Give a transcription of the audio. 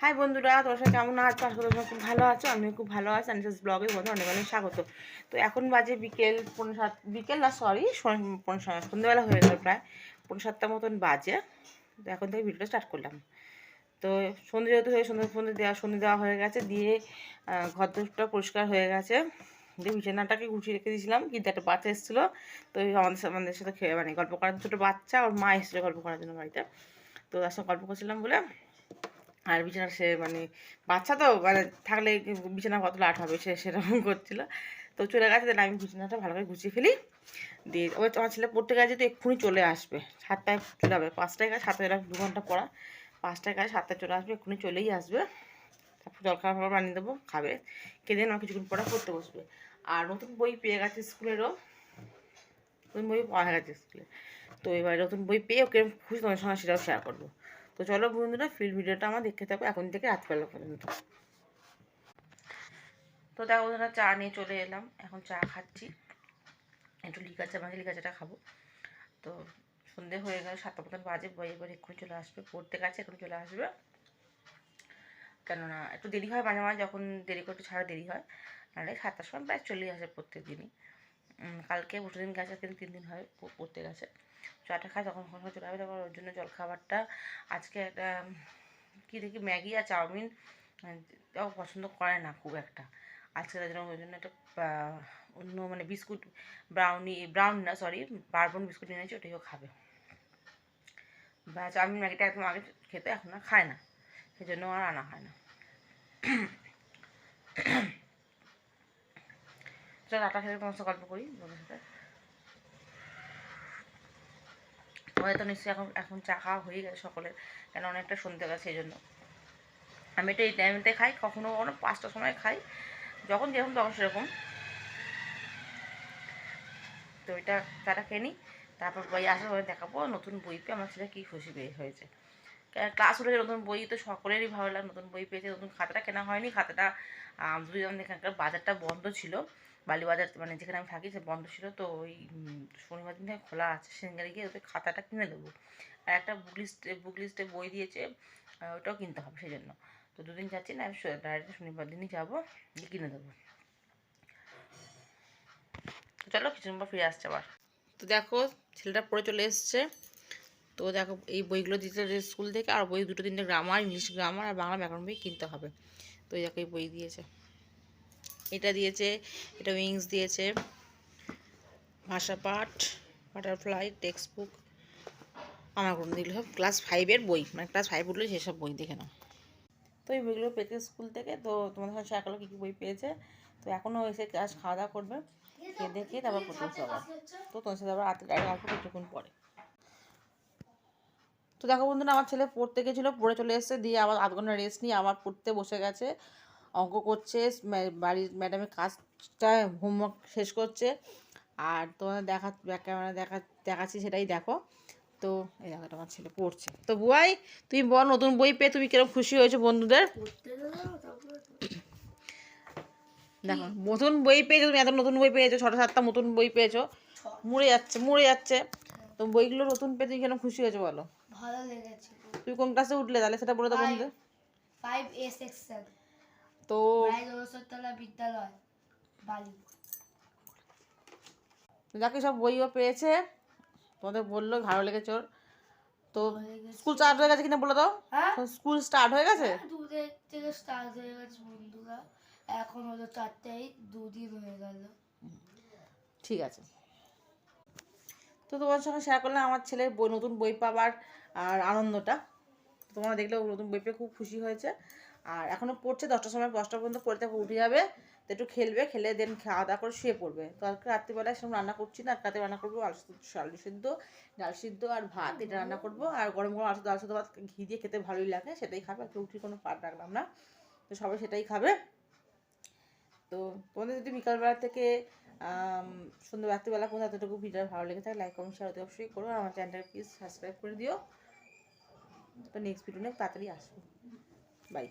High বন্ধুরা, তোমার সাথে কেমন আছো? আশা করি তোমরা খুব ভালো আছো আমি খুব ভালো আছি আনিসাস ব্লগে বন্ধু অনেক অনেক স্বাগত। তো এখন বাজে বিকেল পনেরো সাত, বিকেল না সরি পনেরো সন্ধ্যেবেলা হয়ে গেল প্রায় পনেরো সাতটা মতন বাজে। তো এখন থেকে ভিডিওটা স্টার্ট করলাম। তো সন্ধ্যে যেহেতু হয়ে, সন্ধ্যে সন্ধ্যে দেওয়া সন্ধ্যে দেওয়া হয়ে গেছে, দিয়ে ঘর দোরটা পরিষ্কার হয়ে গেছে। দিয়ে বিছানাটাকে গুছিয়ে রেখে দিয়েছিলাম, কিন্তু একটা বাচ্চা এসেছিল, তো আমাদের আমাদের সাথে খেয়ে মানে গল্প করার ছোটো বাচ্চা, ওর মা এসেছিল গল্প করার জন্য বাড়িতে। তো তার সঙ্গে গল্প করছিলাম বলে আর বিছানা সে মানে বাচ্চা তো মানে থাকলে বিছানা কত লাট হবে সে সেরকম করছিল। তো চলে গেছে, তাহলে আমি বিছানাটা ভালো করে গুছিয়ে ফেলি। দিয়ে ওই আমার ছেলে পড়তে গেছে তো এক্ষুনি চলে আসবে। সাতটায় চলে যাবে, পাঁচটায় কাজ সাতটায় দু ঘণ্টা পড়া। পাঁচটায় কাজ সাতটায় চলে আসবে, এক্ষুনি চলেই আসবে। তারপর জল খাবার বানিয়ে দেবো, খাবে। দিয়ে না কিছুক্ষণ পরে পড়তে বসবে। আর নতুন বই পেয়ে গেছে স্কুলেরও। নতুন বই পাওয়া গেছে স্কুলে। তো এবার নতুন বই পেয়ে ওকে খুশি তোমার সঙ্গে সেটাও শেয়ার করব। তো চলো বন্ধুরা ফিল ভিডিওটা আমার দেখতে থাকো, এখন থেকে রাতবেলা পর্যন্ত। তো দেখো বন্ধুরা, চা নিয়ে চলে এলাম, এখন চা খাচ্ছি। একটু লিকা চা মাঝে লিকা চাটা খাব। তো সন্ধে হয়ে গেল, সাতটা মতন বাজে, বই এবার এক্ষুনি চলে আসবে, পড়তে গেছে এক্ষুনি চলে আসবে। কেননা একটু দেরি হয় মাঝে মাঝে, যখন দেরি করে একটু ছাড়া দেরি হয়, নাহলে সাতটার সময় প্রায় চলেই আসে প্রত্যেক দিনই কালকে পরশু দিন গেছে কিন্তু তিন দিন হয় পড়তে গেছে। চাটা খায় তখন কখন চলে আসবে তখন ওর জন্য জল খাবারটা আজকে একটা কী দেখি, ম্যাগি আর চাউমিন তাও পছন্দ করে না খুব একটা। আজকে তার জন্য ওই জন্য একটা অন্য মানে বিস্কুট, ব্রাউনি, ব্রাউন না সরি বারবন বিস্কুট নিয়ে এনেছি ওটাইও খাবে। বা চাউমিন ম্যাগিটা একদম আগে খেতে, এখন আর খায় না। সেই জন্য আর আনা হয় না। চল আটা খেতে তোমার গল্প করি বন্ধুর সাথে। তোমাদের তো নিশ্চয়ই এখন এখন চা খাওয়া হয়ে গেছে সকলের, কেন অনেকটা শুনতে গেছে সেই জন্য আমি এটা এই টাইমতে খাই, কখনো কখনো পাঁচটার সময় খাই, যখন যেরকম তখন সেরকম। তো এটা চাটা খেয়ে নিই, তারপর বই আসার পরে দেখাবো নতুন বই পেয়ে আমার ছেলে কী খুশি পেয়ে হয়েছে। ক্লাস উঠেছে নতুন বই তো সকলেরই ভালো লাগে, নতুন বই পেয়েছে, নতুন খাতাটা কেনা হয়নি, খাতাটা দুই এখানকার বাজারটা বন্ধ ছিল। বালিবাজার মানে যেখানে আমি থাকি সে বন্ধ ছিল, তো ওই শনিবার দিন খোলা আছে। সেখানে গিয়ে ওদের খাতাটা কিনে দেবো। আর একটা বুক লিস্টে বুক লিস্টে বই দিয়েছে ওটাও কিনতে হবে সেই জন্য তো দুদিন যাচ্ছি না, আমি ডাইরেক্ট শনিবার দিনই যাব, গিয়ে কিনে দেবো। তো চলো কিছুদিন পর ফিরে আসছে আবার। তো দেখো, ছেলেটা পড়ে চলে এসছে। তো দেখো, এই বইগুলো দিতে স্কুল থেকে, আর বই দুটো তিনটে গ্রামার ইংলিশ গ্রামার আর বাংলা ব্যাকরণ বই কিনতে হবে। তো এই দেখো, এই বই দিয়েছে। এটা দিয়েছে, এটা উইংস দিয়েছে। ভাষা পাঠ, বাটারফ্লাই টেক্সট বুক আমার কোনো দিল সব ক্লাস ফাইভের বই। মানে ক্লাস ফাইভ উঠলে, সেসব বই দেখে নাও। তো এই বইগুলো পেয়েছে স্কুল থেকে, তো তোমাদের সাথে শেয়ার কী কী বই পেয়েছে। তো এখনও এসে ক্লাস খাওয়া দাওয়া করবে। খেয়ে দেখে তারপর পড়তে বসবে আবার। তো তোমার সাথে আবার রাতে আসব কিছুক্ষণ পরে। তো দেখো বন্ধুরা, আমার ছেলে পড়তে গেছিল, পড়ে চলে এসেছে, দিয়ে আবার আধ ঘণ্টা রেস্ট নিয়ে আবার পড়তে বসে গেছে। অঙ্ক করছে বাড়ির ম্যাডামের কাজটা হোমওয়ার্ক শেষ করছে। আর তোমাদের দেখা ব্যাক ক্যামেরা দেখা দেখাচ্ছি সেটাই দেখো। তো এই দেখো তোমার ছেলে পড়ছে। তো বুয়াই তুমি বল নতুন বই পেয়ে তুমি কীরকম খুশি হয়েছো বন্ধুদের? দেখো নতুন বই পেয়েছ তুমি এত নতুন বই পেয়েছ ছটা সাতটা নতুন বই পেয়েছ। মুড়ে যাচ্ছে মুড়ে যাচ্ছে। তো বইগুলো নতুন পেয়ে তুমি কেন খুশি হয়েছো বলো? ভালো লেগেছে। তুমি কোন ক্লাসে উঠলে? তাহলে সেটা বলে দাও বন্ধুদের। ফাইভ এ সেকশন তো বিদ্যালয় বালি যাকে সব বইও পেয়েছে তোমাদের বলল ভালো লেগেছে ওর। তো স্কুল স্টার্ট হয়ে গেছে কিনা বলে দাও হ্যাঁ? স্কুল স্টার্ট হয়ে গেছে? দুধের থেকে স্টার্ট হয়ে গেছে বন্ধুরা। এখন হলো চারটেই দুদিন হয়ে গেল। ঠিক আছে। তো তোমার সঙ্গে শেয়ার করলাম আমার ছেলের বই নতুন বই পাবার আর আনন্দটা। তোমরা দেখলে নতুন বই পেয়ে খুব খুশি হয়েছে। আর এখনও পড়ছে, দশটার সময় দশটা পর্যন্ত পড়ে তারপর উঠে যাবে, তো একটু খেলবে, খেলে দেন খাওয়া দাওয়া করে শুয়ে পড়বে। তো আজকে রাত্রিবেলায় সেরকম রান্না করছি না রাতে রান্না করব আলু আলু সিদ্ধ, ডাল সিদ্ধ আর ভাত, এটা রান্না করব। আর গরম গরম আলু আলু সিদ্ধ, ভাত ঘি দিয়ে খেতে ভালোই লাগে, সেটাই খাবে আজকে রুটির কোনো পাট রাখলাম না, তো সবাই সেটাই খাবে। তো তোমাদের যদি বিকালবেলা থেকে সন্ধ্যা রাত্রিবেলা পর্যন্ত এতটুকু ভিডিও ভালো লেগে থাকে লাইক কমেন্ট শেয়ার অবশ্যই করো আমার চ্যানেলটা প্লিজ সাবস্ক্রাইব করে দিও। তো নেক্সট ভিডিও নিয়ে তাড়াতাড়ি আসব। বাই